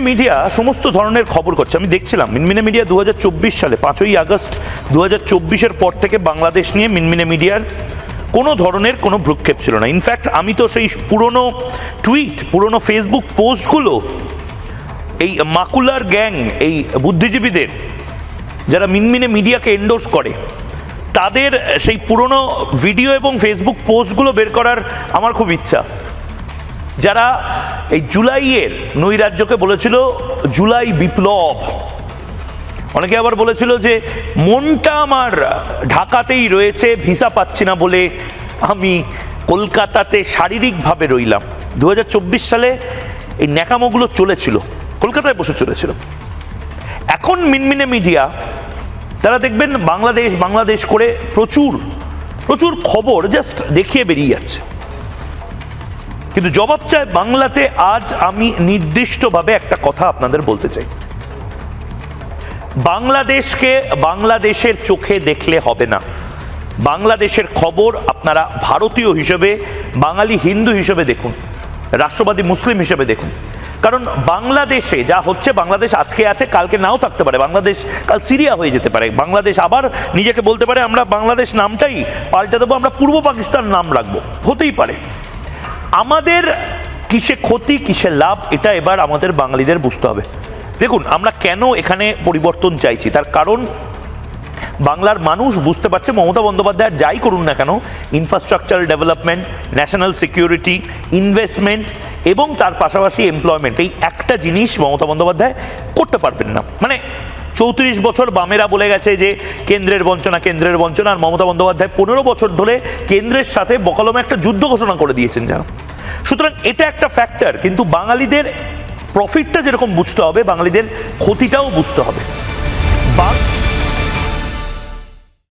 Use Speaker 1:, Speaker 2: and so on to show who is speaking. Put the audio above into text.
Speaker 1: মিনমিনে media সমস্ত ধরনের খবর করছে। আমি দেখছিলাম, মিনমিনে মিডিয়া দুহাজার চব্বিশ সালে, পাঁচই আগস্ট দু হাজার পর থেকে বাংলাদেশ নিয়ে মিনমিনে মিডিয়ার কোনো ধরনের কোনো ভ্রুক্ষেপ ছিল না। ইনফ্যাক্ট আমি তো সেই পুরনো টুইট পুরনো ফেসবুক পোস্টগুলো এই মাকুলার গ্যাং, এই বুদ্ধিজীবীদের, যারা মিনমিনে মিডিয়াকে এন্ডোর্স করে, তাদের সেই পুরনো ভিডিও এবং ফেসবুক পোস্টগুলো বের করার আমার খুব ইচ্ছা। যারা এই জুলাইয়ের নৈরাজ্যকে বলেছিল জুলাই বিপ্লব। অনেকে আবার বলেছিল যে মনটা আমার ঢাকাতেই রয়েছে, ভিসা পাচ্ছি না বলে আমি কলকাতাতে শারীরিকভাবে রইলাম। দু হাজার চব্বিশ সালে এই ন্যাকামোগুলো চলেছিল, কলকাতায় বসে চলেছিল। এখন মিনমিনে মিডিয়া, তারা দেখবেন বাংলাদেশ বাংলাদেশ করে প্রচুর প্রচুর খবর জাস্ট দেখিয়ে বেরিয়ে যাচ্ছে। কিন্তু জবাব চায় বাংলাতে আজ আমি নির্দিষ্টভাবে একটা কথা আপনাদের বলতে চাই। বাংলাদেশকে বাংলাদেশের চোখে দেখলে হবে না। বাংলাদেশের খবর আপনারা ভারতীয় হিসেবে, বাঙালি হিন্দু হিসেবে দেখুন, রাষ্ট্রবাদী মুসলিম হিসেবে দেখুন। কারণ বাংলাদেশে যা হচ্ছে, বাংলাদেশ আজকে আছে, কালকে নাও থাকতে পারে। বাংলাদেশ কাল সিরিয়া হয়ে যেতে পারে। বাংলাদেশ আবার নিজেকে বলতে পারে, আমরা বাংলাদেশ নামটাই পাল্টে দেবো, আমরা পূর্ব পাকিস্তান নাম রাখব। হতেই পারে। আমাদের কিসে ক্ষতি, কিসে লাভ, এটা এবার আমাদের বাঙালিদের বুঝতে হবে। দেখুন, আমরা কেন এখানে পরিবর্তন চাইছি? তার কারণ, বাংলার মানুষ বুঝতে পারছে, মমতা বন্দ্যোপাধ্যায় যাই করুন না কেন infrastructural development national security investment এবং তার পাশাপাশি এমপ্লয়মেন্ট এই একটা জিনিস মমতা বন্দ্যোপাধ্যায় করতে পারবেন না। মানে চৌত্রিশ বছর বামেরা বলে গেছে যে কেন্দ্রের বঞ্চনা কেন্দ্রের বঞ্চনা। আর মমতা বন্দ্যোপাধ্যায় পনেরো বছর ধরে কেন্দ্রের সাথে বকলমে একটা যুদ্ধ ঘোষণা করে দিয়েছেন যেন সুতরাং এটা একটা ফ্যাক্টর কিন্তু বাঙালিদের প্রফিটটা যেরকম বুঝতে হবে, বাঙালিদের ক্ষতিটাও বুঝতে হবে। বাং-